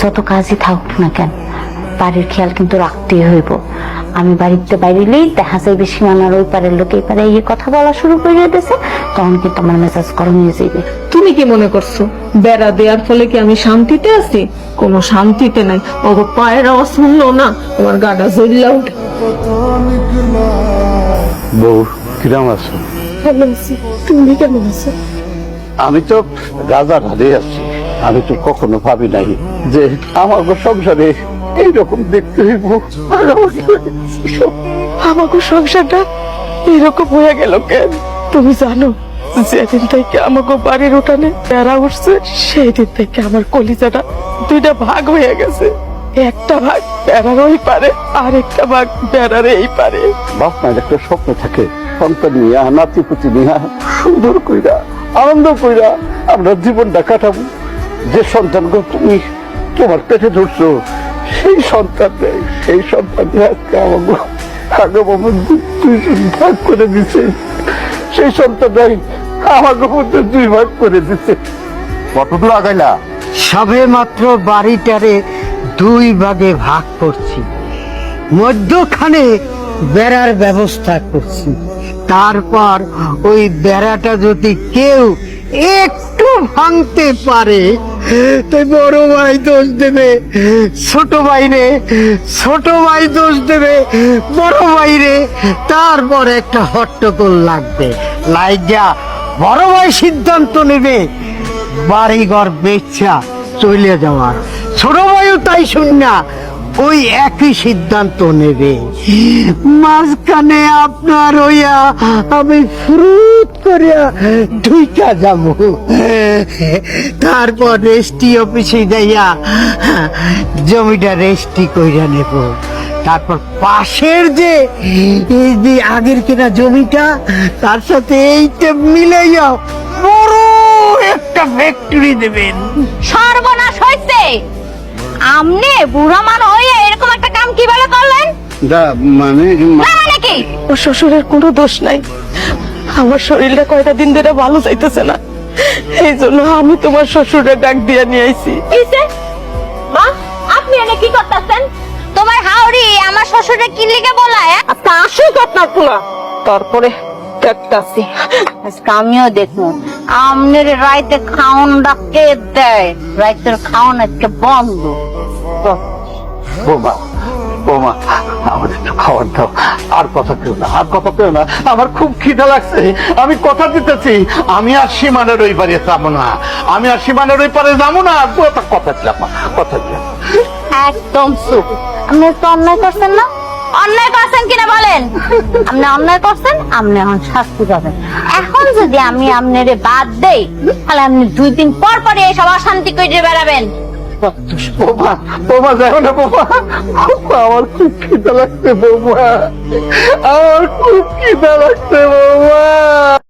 যত কাজই থাকুক না কেন বাড়ির খেয়াল কিন্তু রাখতেই হইব। আমি বাড়িতে বাইরেলেই দেখা যায় বেশি মানার ওই পারের লোক এই পারে এই কথা বলা শুরু করে দিয়েছে তখন কিন্তু আমার মেজাজ গরম হয়ে যাবে তুমি কি মনে করছ? বেড়া দেওয়ার ফলে কি আমি শান্তিতে আছি? কোনো শান্তিতে নাই। ওগো পায়ের আওয়াজ শুনলো না আমার গাটা জ্বললা উঠে। বউ কিরাম আছো? তুমি কেমন আছো? আমি তো রাজা রাধে আছি। আমি তো কখনো ভাবি নাই যে আমার সংসারে এইরকম দেখতে হইব। আর আমাকে সংসারটা এরকম হয়ে গেল কেন? তুমি জানো যেদিন থেকে আমাকে বাড়ির উঠানে বেড়া উঠছে সেই দিন থেকে আমার কলিজাটা দুইটা ভাগ হয়ে গেছে। একটা ভাগ বেড়ার ওই পারে আর একটা ভাগ বেড়ার এই পারে। বাপ মায়ের একটা স্বপ্ন থাকে সন্তান নিয়ে নাতি পুতি নিয়ে সুন্দর কইরা আনন্দ কইরা আমরা জীবনটা কাটাবো। যে সন্তানকে তুমি তোমার পেটে ধরছো, সেই সন্তান সেই সন্তান আজকে আমাকে আগে ভাগ করে দিছে। সেই সন্তানটাই আমাকে মধ্যে দুই ভাগ করে দিছে। কত দূর আগাইলা? সবে মাত্র বাড়িটারে দুই ভাগে ভাগ করছি। মধ্যখানে বেড়ার ব্যবস্থা করছি। তারপর ওই বেড়াটা যদি কেউ একটু ভাঙতে পারে। তো বড় ভাই দোষ দেবে, ছোট ভাই রে, ছোট ভাই দোষ দেবে, বড় ভাই রে। তারপর একটা হট্টগোল লাগবে। লাইজা বড় ভাই সিদ্ধান্ত নেবে, বাড়িঘর বেচা চলে যাওয়ার। ছোট ভাইও তাই শুন না ওই একই সিদ্ধান্ত নেবে। মাঝখানে আপনার ওইয়া আমি ফুরুত করিয়া ঢুইকা যাব। তারপর রেস্টি অফিসে যাইয়া জমিটা রেস্টি কইরা নেব। তারপর পাশের যে, এই যে আগের কেনা জমিটা, তার সাথে এইটা মিলাইয়া বড় একটা ফ্যাক্টরি দেবেন। সর্বনাশ হয়েছে আমনে বুড়া মান দা মানে মানে কি? ও শ্বশুরের কোনো দোষ নাই। আমার শরীরটা কয়টা দিন ধরে ভালো যাইতেছে না। এই জন্য আমি তোমার শ্বশুরের ডাক দিয়া নিয়ে আইছি। মা আপনি এনে কি করতেছেন? তোমার হাওড়ি আমার কি লিগে বলায়? আসুক আপনার পোলা। তারপরে দেখতাছি আজকে আমিও দেখব। আমনের রাইতে খাওন ডাকে দেয়? রাইতের খাওন আজকে বন্ধ। বোমা বোমা আমার একটু খাবার দাও। আর কথা কেউ না, আর কথা কেউ না। আমার খুব খিদা লাগছে, আমি কথা দিতেছি। আমি আর সীমানের ওই পারে যাব না। আমি আর সীমানের ওই পারে যাব না। কথা দিলাম কথা দিলাম। একদম চুপ। আপনি তো অন্যায় করছেন না? অন্যায় করছেন কিনা বলেন? আপনি অন্যায় করছেন, আপনি এখন শাস্তি পাবেন। এখন যদি আমি আপনারে বাদ দেই, তাহলে আপনি দুই দিন পর পরে এইসব অশান্তি করে বেড়াবেন। বোমা বোমা না বোমা, আমার খুব খিদা লাগছে বোমা। আমার খুব খিদা লাগছে বোমা।